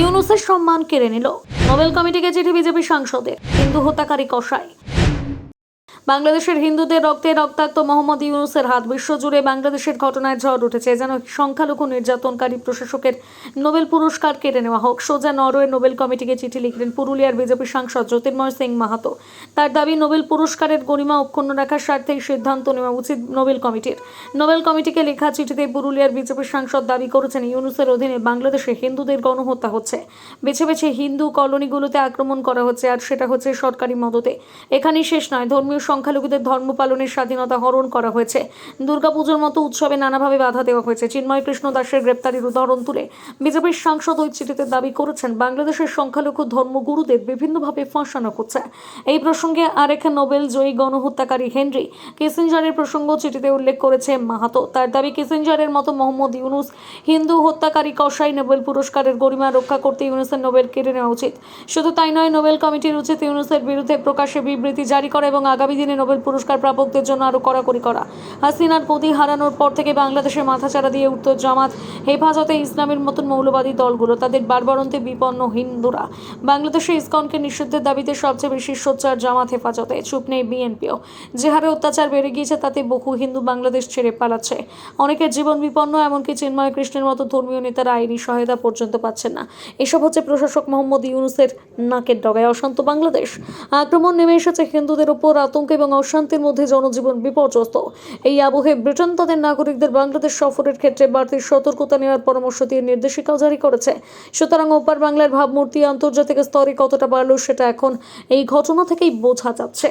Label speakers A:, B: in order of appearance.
A: ইউনুসের সম্মান কেড়ে নিল। নোবেল কমিটিকে চিঠি বিজেপি সাংসদের। হিন্দু হত্যাকারী কষাই বাংলাদেশের হিন্দুদের রক্তে রক্তাক্ত মোহাম্মদ ইউনুসের হাত বিশ্বজুড়ে বাংলাদেশের ঘটনায় ঝড় উঠেছে। যেন সংখ্যালঘু নির্যাতনকারী প্রশাসকের নোবেল পুরস্কার কেড়ে নেওয়া হোক। সোজা নরওয়ে নোবেল কমিটিকে চিঠি লিখলেন পুরুলিয়ার বিজেপি সাংসদ জ্যোতির্ময় সিং মাহাতো। তার দাবি, নোবেল পুরস্কারের গরিমা অক্ষুণ্ণ রাখার স্বার্থেই সিদ্ধান্ত নেওয়া উচিত নোবেল কমিটির। নোবেল কমিটিকে লেখা চিঠিতে পুরুলিয়ার বিজেপি সাংসদ দাবি করেছেন, ইউনুসের অধীনে বাংলাদেশে হিন্দুদের গণহত্যা হচ্ছে। বেছে বেছে হিন্দু কলোনিগুলোতে আক্রমণ করা হচ্ছে, আর সেটা হচ্ছে সরকারি মদতে। এখানেই শেষ নয়, ধর্মীয় সংখ্যালঘুদের ধর্ম পালনের স্বাধীনতা হরণ করা হয়েছে। দুর্গাপুজোর মতো উৎসবে নানাভাবে বাধা দেওয়া হয়েছে। চিন্ময় কৃষ্ণ দাসের গ্রেপ্তারির উদাহরণ তুলে বিজেপির সাংসদ ওই চিঠিতে দাবি করেছেন, বাংলাদেশের সংখ্যালঘু ধর্মগুরুদের বিভিন্নভাবে ফাঁসানো হচ্ছে। এই প্রসঙ্গে আরেক নোবেল জয়ী গণহত্যাকারী হেনরি কিসিঞ্জারের প্রসঙ্গ চিঠিতে উল্লেখ করেছে মাহাতো। তার দাবি, কিসিঞ্জারের মতো মোহাম্মদ ইউনুস হিন্দু হত্যাকারী কসাই নোবেল পুরস্কারের গরিমা রক্ষা করতে ইউনুসের নোবেল কেড়ে নেওয়া উচিত। শুধু তাই নয়, নোবেল কমিটির উচিত ইউনুসের বিরুদ্ধে প্রকাশ্যে বিবৃতি জারি করা এবং আগামী দিনে নোবেল পুরস্কার প্রাপকদের জন্য আরও কড়াকড়ি করা। হাসিনার গদি হারানোর পর থেকে বাংলাদেশের মাথাচাড়া দিয়ে উঠত জামাত হেফাজতে ইসলামের মতন মৌলবাদী দলগুলো তাদের বারবারন্তে বিপন্ন হিন্দুরা। বাংলাদেশে ইসকনকে নিষিদ্ধের দাবিতে সবচেয়ে বেশি সোচ্চার জামাত হেফাজতে, চুপ নেই বিএনপিও। যে হারে অত্যাচার বেড়ে গিয়েছে, তাতে বহু হিন্দু বাংলাদেশ ছেড়ে পালাচ্ছে। অনেকের জীবন বিপন্ন, এমনকি চিন্ময় কৃষ্ণের মতো ধর্মীয় নেতারা আইনি সহায়তা পর্যন্ত পাচ্ছেন না। এসব হচ্ছে প্রশাসক মোহাম্মদ ইউনুসের নাকের ডগায়। অশান্ত বাংলাদেশ। আক্রমণ নেমে এসেছে হিন্দুদের ওপর, আতঙ্ক এবং অশান্তির মধ্যে জনজীবন বিপর্যস্ত। এই আবহে ব্রিটেন তাদের নাগরিকদের বাংলাদেশ সফরের ক্ষেত্রে বাড়তি সতর্কতা নেওয়ার পরামর্শ দিয়ে নির্দেশিকাও জারি করেছে। সুতরাং ওপার বাংলার ভাবমূর্তি আন্তর্জাতিক স্তরে কতটা বাড়লো সেটা এখন এই ঘটনা থেকেই বোঝা যাচ্ছে।